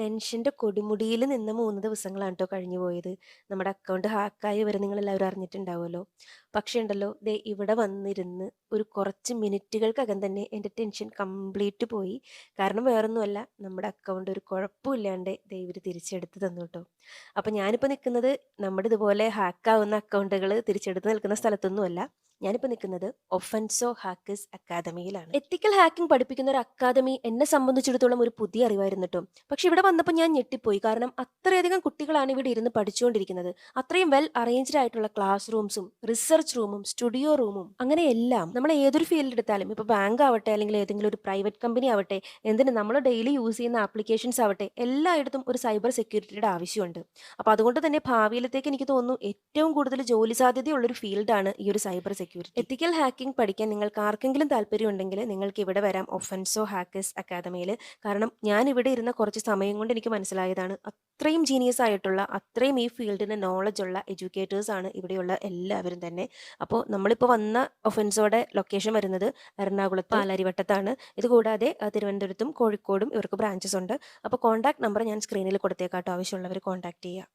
ടെൻഷന്റെ കൊടുമുടിയിൽ നിന്ന് മൂന്ന് ദിവസങ്ങളാണ് കേട്ടോ കഴിഞ്ഞു പോയത്. നമ്മുടെ അക്കൗണ്ട് ഹാക്കായി വരെ നിങ്ങൾ എല്ലാവരും അറിഞ്ഞിട്ടുണ്ടാവുമല്ലോ. പക്ഷേ ഉണ്ടല്ലോ ദേ ഇവിടെ വന്നിരുന്ന് ഒരു കുറച്ച് മിനിറ്റുകൾക്കകം തന്നെ എന്റെ ടെൻഷൻ കംപ്ലീറ്റ് പോയി. കാരണം വേറൊന്നുമല്ല നമ്മുടെ അക്കൗണ്ട് ഒരു കുഴപ്പമില്ലാണ്ട് ദേ ഇവർ തിരിച്ചെടുത്ത് തന്നു കേട്ടോ അപ്പം ഞാനിപ്പോൾ നിൽക്കുന്നത് നമ്മുടെ ഇതുപോലെ ഹാക്കാവുന്ന അക്കൗണ്ടുകൾ തിരിച്ചെടുത്ത് നിൽക്കുന്ന സ്ഥലത്തൊന്നുമല്ല. ഞാനിപ്പോ നിൽക്കുന്നത് ഒഫൻസോ ഹാക്കേഴ്സ് അക്കാദമിയിലാണ്. എത്തിക്കൽ ഹാക്കിംഗ് പഠിപ്പിക്കുന്ന ഒരു അക്കാദമി എന്നെ സംബന്ധിച്ചിടത്തോളം ഒരു പുതിയ അറിവായിരുന്നു കേട്ടോ പക്ഷെ ഇവിടെ വന്നപ്പോൾ ഞാൻ ഞെട്ടിപ്പോയി. കാരണം അത്രയധികം കുട്ടികളാണ് ഇവിടെ ഇരുന്ന് പഠിച്ചുകൊണ്ടിരിക്കുന്നത്. അത്രയും വെൽ അറേഞ്ച്ഡ് ആയിട്ടുള്ള ക്ലാസ് റൂംസും റിസർച്ച് റൂമും സ്റ്റുഡിയോ റൂമും അങ്ങനെ എല്ലാം നമ്മൾ ഏതൊരു ഫീൽഡ് എടുത്താലും ഇപ്പോൾ ബാങ്ക് ആവട്ടെ അല്ലെങ്കിൽ ഏതെങ്കിലും ഒരു പ്രൈവറ്റ് കമ്പനി ആവട്ടെ എന്തിന് നമ്മൾ ഡെയിലി യൂസ് ചെയ്യുന്ന ആപ്ലിക്കേഷൻസ് ആവട്ടെ എല്ലായിടത്തും ഒരു സൈബർ സെക്യൂരിറ്റിയുടെ ആവശ്യമുണ്ട്. അപ്പോൾ അതുകൊണ്ട് തന്നെ ഭാവിയിലത്തേക്ക് എനിക്ക് തോന്നുന്നു ഏറ്റവും കൂടുതൽ ജോലി സാധ്യതയുള്ളൊരു ഫീൽഡാണ് ഈ ഒരു സൈബർ സെക്യൂരിറ്റി. എത്തിക്കൽ ഹാക്കിംഗ് പഠിക്കാൻ നിങ്ങൾക്ക് ആർക്കെങ്കിലും താല്പര്യമുണ്ടെങ്കിൽ നിങ്ങൾക്ക് ഇവിടെ വരാം ഒഫൻസോ ഹാക്കേഴ്സ് അക്കാദമിയിൽ. കാരണം ഞാൻ ഇവിടെ ഇരുന്ന കുറച്ച് സമയം കൊണ്ട് എനിക്ക് മനസ്സിലായതാണ് അത്രയും ജീനിയസ് ആയിട്ടുള്ള അത്രയും ഈ ഫീൽഡിന് നോളജ് ഉള്ള എഡ്യൂക്കേറ്റേഴ്സ് ആണ് ഇവിടെയുള്ള എല്ലാവരും തന്നെ. അപ്പോൾ നമ്മളിപ്പോൾ വന്ന ഒഫൻസോടെ ലൊക്കേഷൻ വരുന്നത് എറണാകുളത്ത് പാലാരിവട്ടത്താണ്. ഇതുകൂടാതെ തിരുവനന്തപുരത്തും കോഴിക്കോടും ഇവർക്ക് ബ്രാഞ്ചസ് ഉണ്ട്. അപ്പോൾ കോൺടാക്ട് നമ്പർ ഞാൻ സ്ക്രീനിൽ കൊടുത്തേക്കാട്ടോ ആവശ്യമുള്ളവർ കോൺടാക്ട് ചെയ്യുക.